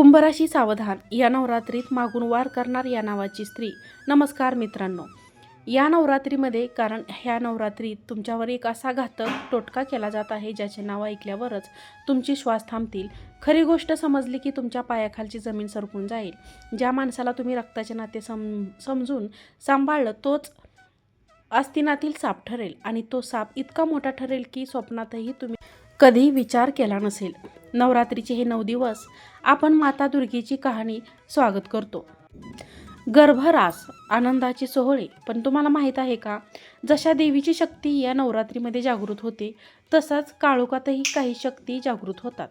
कुंभराशी सावधान या नवरात्रीत मागून वार करणार या नावाची स्त्री. नमस्कार मित्रांनो. या नवरात्रीमध्ये कारण ह्या नवरात्रीत तुमच्यावर एक असा घातक टोटका केला जात आहे ज्याचे नाव ऐकल्यावरच तुमची श्वास थांबतील. खरी गोष्ट समजली की तुमच्या पायाखालची जमीन सरकून जाईल. ज्या माणसाला तुम्ही रक्ताचे नाते सम समजून सांभाळलं तोच अस्तिनातील साप ठरेल. आणि तो साप इतका मोठा ठरेल की स्वप्नातही तुम्ही कधी विचार केला नसेल. नवरात्रीचे हे नऊ दिवस आपण माता दुर्गेची कहाणी स्वागत करतो. गर्भरास आनंदाचे सोहळे पण तुम्हाला माहीत आहे का? जशा देवीची शक्ती या नवरात्रीमध्ये जागृत होते तसंच काळोखातही काही शक्ती जागृत होतात.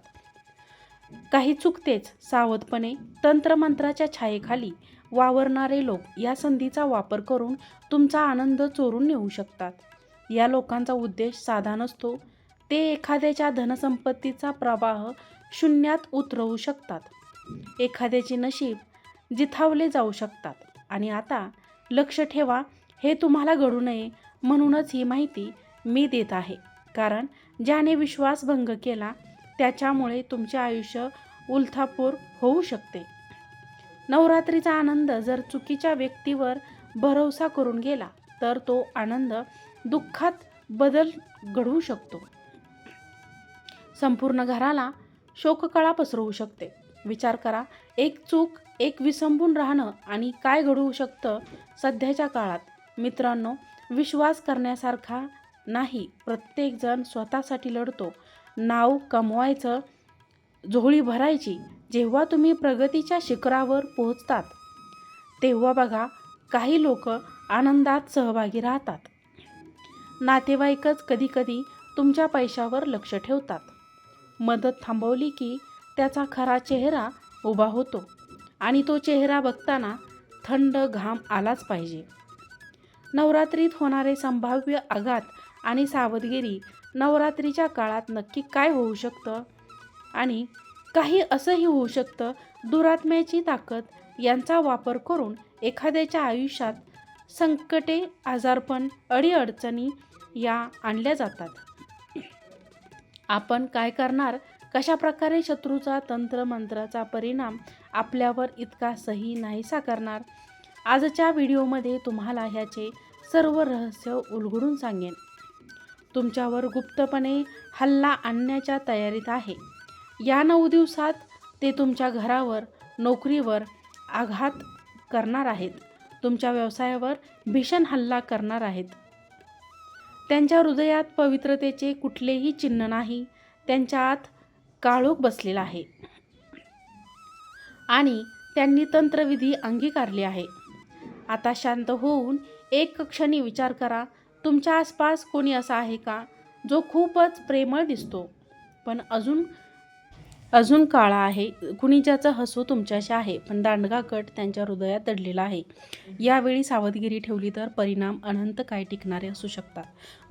काही चुकतेच सावधपणे तंत्रमंत्राच्या छायेखाली वावरणारे लोक या संधीचा वापर करून तुमचा आनंद चोरून नेऊ शकतात. या लोकांचा उद्देश साधा नसतो ते एखाद्याच्या धनसंपत्तीचा प्रवाह शून्यात उतरवू शकतात. एखाद्याचे नशीब जिथावले जाऊ शकतात. आणि आता लक्ष ठेवा हे तुम्हाला घडू नये म्हणूनच ही माहिती मी देत आहे. कारण ज्याने विश्वासभंग केला त्याच्यामुळे तुमचे आयुष्य उलथापूर होऊ शकते. नवरात्रीचा आनंद जर चुकीच्या व्यक्तीवर भरवसा करून गेला तर तो आनंद दुःखात बदल घडवू शकतो. संपूर्ण घराला शोककळा पसरवू शकते. विचार करा एक चूक एक विसंबून राहणं आणि काय घडवू शकतं सध्याच्या काळात. मित्रांनो विश्वास करण्यासारखा नाही. प्रत्येकजण स्वतःसाठी लढतो. नाव कमवायचं झोळी भरायची जेव्हा तुम्ही प्रगतीच्या शिखरावर पोहोचतात तेव्हा बघा काही लोक आनंदात सहभागी राहतात. नातेवाईकच कधीकधी तुमच्या पैशावर लक्ष ठेवतात. मदत थांबवली की त्याचा खरा चेहरा उभा होतो आणि तो चेहरा बघताना थंड घाम आलाच पाहिजे. नवरात्रीत होणारे संभाव्य आघात आणि सावधगिरी नवरात्रीच्या काळात नक्की काय होऊ शकतं? आणि काही असंही होऊ शकतं दुरात्म्याची ताकद यांचा वापर करून एखाद्याच्या आयुष्यात संकटे आजारपण अडीअडचणी या आणल्या जातात. आपण काय करणार? कशा प्रकारे शत्रूचा तंत्रमंत्राचा परिणाम आपल्यावर इतका सही नाहीसा करणार? आजच्या व्हिडिओमध्ये तुम्हाला ह्याचे सर्व रहस्य उलगडून सांगेन. तुमच्यावर गुप्तपणे हल्ला आणण्याच्या तयारीत आहे. या नऊ दिवसात ते तुमच्या घरावर नोकरीवर आघात करणार आहेत. तुमच्या व्यवसायावर भीषण हल्ला करणार आहेत. त्यांच्या हृदयात पवित्रतेचे कुठलेही चिन्ह नाही. त्यांच्या आत काळोख बसलेला आहे. आणि त्यांनी तंत्रविधी अंगीकारली आहे. आता शांत होऊन एक क्षणी विचार करा तुमच्या आसपास कोणी असा आहे का जो खूपच प्रेमळ दिसतो? पण अजून अजून काळा आहे. कुणी ज्याचं हसू तुमच्याशी आहे पण दांडगा कट त्यांच्या हृदयात दडलेला आहे. यावेळी सावधगिरी ठेवली तर परिणाम अनंत काय टिकणारे असू शकतात.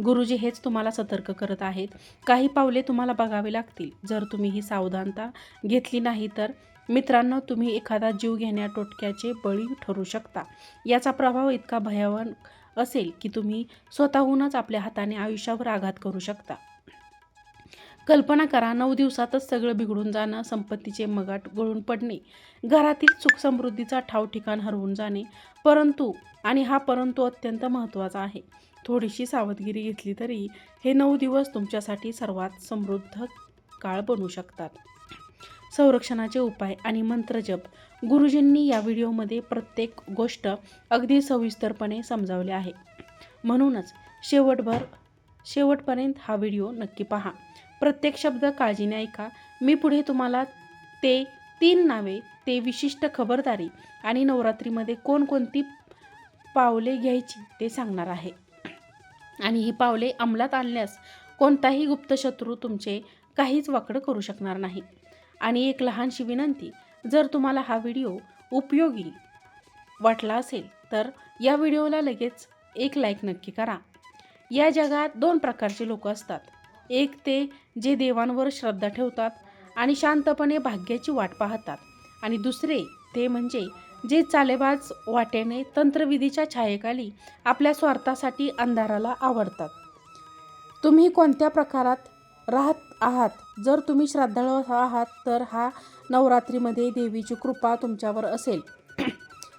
गुरुजी हेच तुम्हाला सतर्क करत आहेत. काही पावले तुम्हाला बघावे लागतील. जर तुम्ही ही सावधानता घेतली नाही तर मित्रांनो तुम्ही एखादा जीव घेण्या टोटक्याचे बळी ठरू शकता. याचा प्रभाव इतका भयावह असेल की तुम्ही स्वतःहूनच आपल्या हाताने आयुष्यावर आघात करू शकता. कल्पना करा नऊ दिवसातच सगळं बिघडून जाणं संपत्तीचे मगाट गळून पडणे. घरातील सुख समृद्धीचा ठाव ठिकाण हरवून जाणे. परंतु आणि हा परंतु अत्यंत महत्त्वाचा आहे. थोडीशी सावधगिरी घेतली तरी हे नऊ दिवस तुमच्यासाठी सर्वात समृद्ध काळ बनू शकतात. संरक्षणाचे उपाय आणि मंत्रजप गुरुजींनी या व्हिडिओमध्ये प्रत्येक गोष्ट अगदी सविस्तरपणे समजावले आहे. म्हणूनच शेवटभर शेवटपर्यंत हा व्हिडिओ नक्की पहा. प्रत्येक शब्द काळजीने ऐका मी पुढे तुम्हाला ते तीन नावे ते विशिष्ट खबरदारी आणि नवरात्रीमध्ये कोणकोणती पावले घ्यायची ते सांगणार आहे. आणि ही पावले अंमलात आणल्यास कोणताही गुप्त शत्रू तुमचे काहीच वाकडं करू शकणार नाही. आणि एक लहानशी विनंती जर तुम्हाला हा व्हिडिओ उपयोगी वाटला असेल तर या व्हिडिओला लगेच एक लाईक नक्की करा. या जगात दोन प्रकारचे लोक असतात. एक ते जे देवांवर श्रद्धा ठेवतात आणि शांतपणे भाग्याची वाट पाहतात. आणि दुसरे ते म्हणजे जे चालेबाज वाटेने तंत्रविधीच्या छायेखाली आपल्या स्वार्थासाठी अंधाराला आवडतात. तुम्ही कोणत्या प्रकारात राहत आहात? जर तुम्ही श्रद्धाळू आहात तर हा नवरात्रीमध्ये देवीची कृपा तुमच्यावर असेल.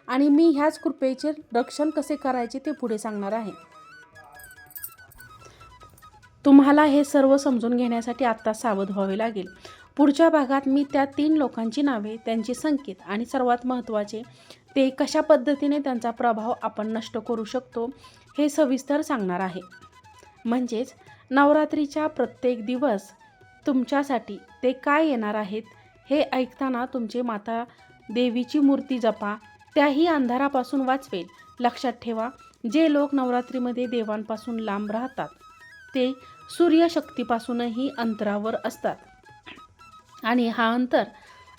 आणि मी ह्याच कृपेचे रक्षण कसे करायचे ते पुढे सांगणार आहे. तुम्हाला हे सर्व समजून घेण्यासाठी आत्ता सावध व्हावे लागेल. पुढच्या भागात मी त्या तीन लोकांची नावे त्यांचे संकेत आणि सर्वात महत्त्वाचे ते कशा पद्धतीने त्यांचा प्रभाव आपण नष्ट करू शकतो हे सविस्तर सांगणार आहे. म्हणजेच नवरात्रीच्या प्रत्येक दिवस तुमच्यासाठी ते काय येणार आहेत हे ऐकताना तुमचे माता देवीची मूर्ती जपा त्याही अंधारापासून वाचवेल. लक्षात ठेवा जे लोक नवरात्रीमध्ये देवांपासून लांब राहतात ते सूर्यशक्तीपासूनही अंतरावर असतात. आणि हा अंतर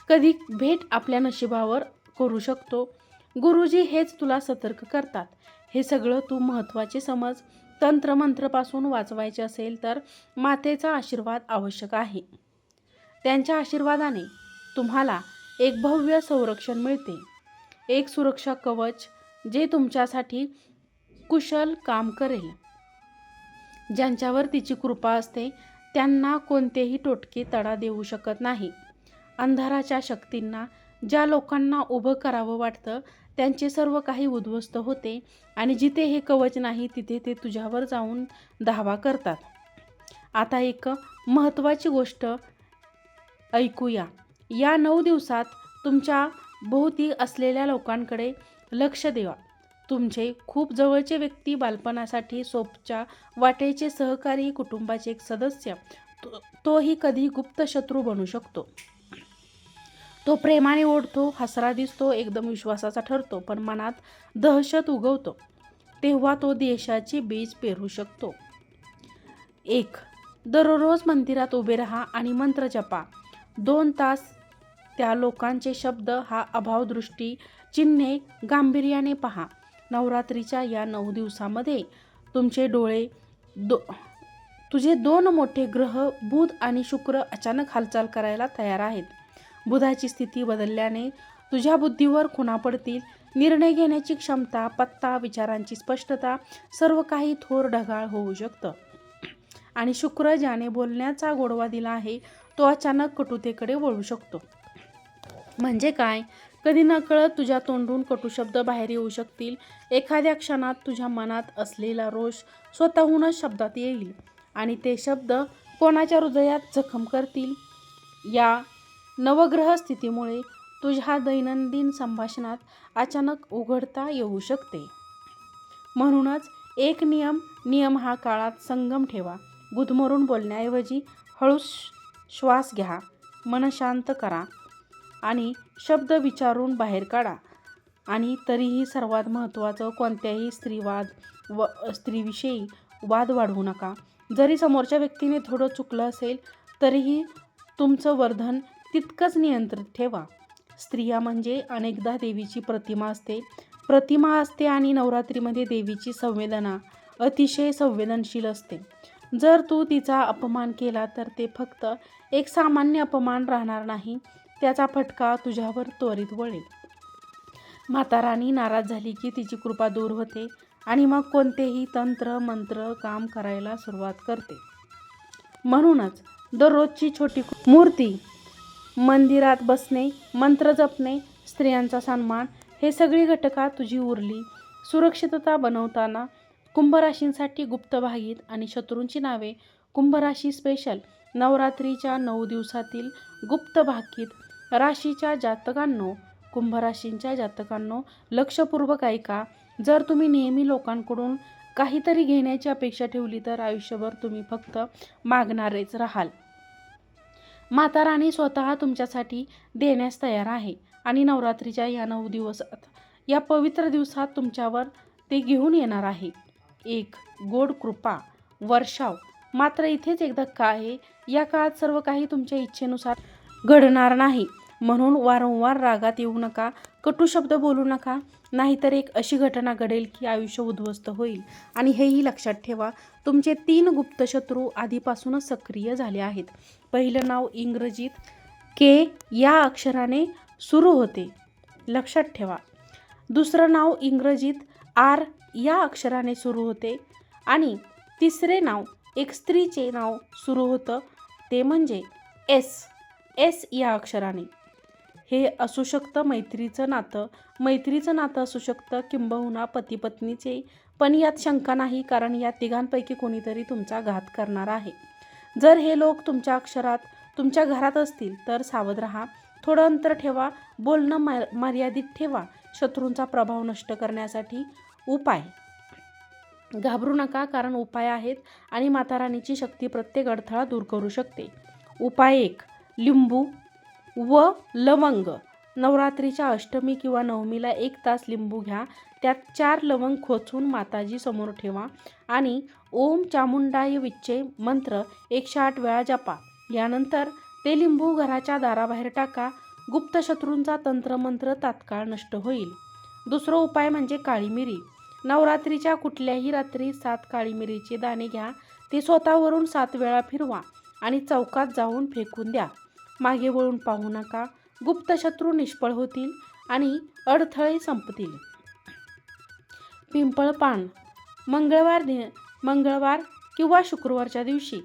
कधी भेट आपल्या नशिबावर करू शकतो? गुरुजी हेच तुला सतर्क करतात. हे सगळं तू महत्त्वाचे समज. तंत्रमंत्रपासून वाचवायचे असेल तर मातेचा आशीर्वाद आवश्यक आहे. त्यांच्या आशीर्वादाने तुम्हाला एक भव्य संरक्षण मिळते. एक सुरक्षा कवच जे तुमच्यासाठी कुशल काम करेल. ज्यांच्यावर तिची कृपा असते त्यांना कोणतेही टोटके तडा देऊ शकत नाही. अंधाराच्या शक्तींना ज्या लोकांना उभं करावं वाटतं त्यांचे सर्व काही उद्ध्वस्त होते आणि जिथे हे कवच नाही तिथे ते तुझ्यावर जाऊन धावा करतात. आता एक महत्त्वाची गोष्ट ऐकूया. या नऊ दिवसात तुमच्या भोवती असलेल्या लोकांकडे लक्ष देवा तुमचे खूप जवळचे व्यक्ती बालपणासाठी सोपच्या वाटेचे सहकारी कुटुंबाचे एक सदस्य तो- तोही कधी गुप्त शत्रू बनू शकतो. तो प्रेमाने ओढतो हसरा दिसतो एकदम विश्वासाचा ठरतो पण मनात दहशत उगवतो. तेव्हा तो देशाची बीज पेरू शकतो. एक दररोज मंदिरात उभे राहा आणि मंत्र जपा. दोन तास त्या लोकांचे शब्द हा अभावदृष्टी चिन्हे गांभीर्याने पहा. नवरात्रीच्या या नऊ दिवसामध्ये तुमचे डोळे दो तुझे दोन मोठे ग्रह बुध आणि शुक्र अचानक हालचाल करायला तयार आहेत. बुधाची स्थिती बदलल्याने तुझ्या बुद्धीवर खुणा पडतील. निर्णय घेण्याची क्षमता पत्ता विचारांची स्पष्टता सर्व काही थोर ढगाळ होऊ शकतं. आणि शुक्र ज्याने बोलण्याचा गोडवा दिला आहे तो अचानक कटुतेकडे वळू शकतो. म्हणजे काय? कधी नकळत तुझ्या तोंडून कटू शब्द बाहेर येऊ शकतील. एखाद्या क्षणात तुझ्या मनात असलेला रोष स्वतःहूनच शब्दात येईल आणि ते शब्द कोणाच्या हृदयात जखम करतील? या नवग्रह स्थितीमुळे तुझ्या दैनंदिन संभाषणात अचानक उघडता येऊ शकते. म्हणूनच एक नियम नियम हा काळात संगम ठेवा. गुदमरून बोलण्याऐवजी हळू श्वास घ्या. मन शांत करा. आणि शब्द विचारून बाहेर काढा. आणि तरीही सर्वात महत्त्वाचं कोणत्याही स्त्रीवाद व स्त्रीविषयी वाद वाढवू नका. जरी समोरच्या व्यक्तीने थोडं चुकलं असेल तरीही तुमचं वर्धन तितकंच नियंत्रित ठेवा. स्त्रिया म्हणजे अनेकदा देवीची प्रतिमा असते. प्रतिमा असते आणि नवरात्रीमध्ये देवीची संवेदना अतिशय संवेदनशील असते. जर तू तिचा अपमान केला तर ते फक्त एक सामान्य अपमान राहणार नाही. त्याचा फटका तुझ्यावर त्वरित वळेल. म्हाताराणी नाराज झाली की तिची कृपा दूर होते आणि मग कोणतेही तंत्र मंत्र काम करायला सुरुवात करते. म्हणूनच दररोजची छोटी मूर्ती मंदिरात बसणे मंत्र जपणे स्त्रियांचा सन्मान हे सगळी घटका तुझी उरली. सुरक्षितता बनवताना कुंभराशींसाठी गुप्त भागीत आणि शत्रूंची नावे. कुंभराशी स्पेशल नवरात्रीच्या नऊ दिवसातील गुप्त भाकीत राशीच्या जातकांनो कुंभराशींच्या जातकांनो लक्षपूर्वक ऐका. जर तुम्ही नेहमी लोकांकडून काहीतरी घेण्याची अपेक्षा ठेवली तर आयुष्यभर तुम्ही फक्त मागणारेच राहाल. माता राणी स्वतः तुमच्यासाठी देण्यास तयार आहे आणि नवरात्रीच्या या नऊ दिवसात या पवित्र दिवसात तुमच्यावर ते घेऊन येणार आहे. एक गोड कृपा. वर्षाव. मात्र इथेच एक धक्का आहे? या काळात सर्व काही तुमच्या इच्छेनुसार घडणार नाही. म्हणून वारंवार रागात येऊ नका कटू शब्द बोलू नका. नाहीतर एक अशी घटना घडेल की आयुष्य उद्ध्वस्त होईल. आणि हेही लक्षात ठेवा तुमचे तीन गुप्त शत्रू आधीपासूनच सक्रिय झाले आहेत. पहिलं नाव इंग्रजीत के या अक्षराने सुरू होते. लक्षात ठेवा. दुसरं नाव इंग्रजीत आर या अक्षराने सुरू होते. आणि तिसरे नाव एक स्त्रीचे नाव सुरू होतं. ते म्हणजे एस एस या अक्षराने. हे असू शकतं मैत्रीचं नातं. मैत्रीचं नातं असू शकतं किंबहुना पती पत्नीचे पण यात शंका नाही कारण या तिघांपैकी कोणीतरी तुमचा घात करणार आहे. जर हे लोक तुमच्या अक्षरात तुमच्या घरात असतील तर सावध राहा. थोडं अंतर ठेवा. बोलणं मर मर्यादित ठेवा. शत्रूंचा प्रभाव नष्ट करण्यासाठी उपाय. घाबरू नका कारण उपाय आहेत आणि माताराणीची शक्ती प्रत्येक अडथळा दूर करू शकते. उपाय एक. लिंबू व लवंग. नवरात्रीच्या अष्टमी किंवा नवमीला एक तास लिंबू घ्या. त्यात चार लवंग खोचून माताजी समोर ठेवा आणि ओम चामुंडाय विच्चे मंत्र एकशे आठ वेळा जपा. यानंतर ते लिंबू घराच्या दाराबाहेर टाका. गुप्त शत्रूंचा तंत्रमंत्र तात्काळ नष्ट होईल. दुसरा उपाय म्हणजे काळी मिरी नवरात्रीच्या कुठल्याही रात्री सात काळी मिरीचे दाणे घ्या. ते स्वतःवरून सात वेळा फिरवा आणि चौकात जाऊन फेकून द्या. मागे वळून पाहू नका. गुप्त शत्रू निष्फळ होतील आणि अडथळे संपतील. पिंपळ पान मंगळवार दि मंगळवार किंवा शुक्रवारच्या दिवशी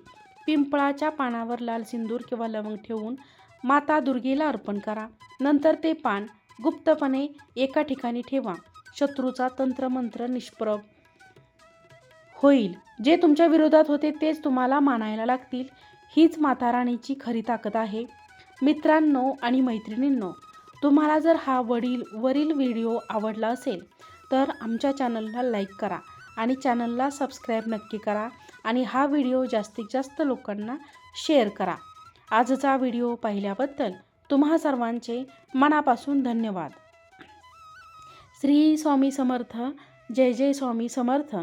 पिंपळाच्या पानावर लाल सिंदूर किंवा लवंग ठेवून माता दुर्गेला अर्पण करा. नंतर ते पान गुप्तपणे एका ठिकाणी ठेवा. शत्रूचा तंत्रमंत्र निष्प्रभ होईल. जे तुमच्या विरोधात होते तेच तुम्हाला मानायला लागतील. हीच माता राणीची खरी ताकद आहे. मित्रांनो आणि मैत्रिणींनो तुम्हाला जर हा वडील वरील व्हिडिओ आवडला असेल तर आमच्या चॅनलला लाईक करा आणि चॅनलला सबस्क्राईब नक्की करा आणि हा व्हिडिओ जास्तीत जास्त लोकांना शेअर करा. आजचा व्हिडिओ पाहिल्याबद्दल तुम्हा सर्वांचे मनापासून धन्यवाद. श्री स्वामी समर्थ जय जय स्वामी समर्थ.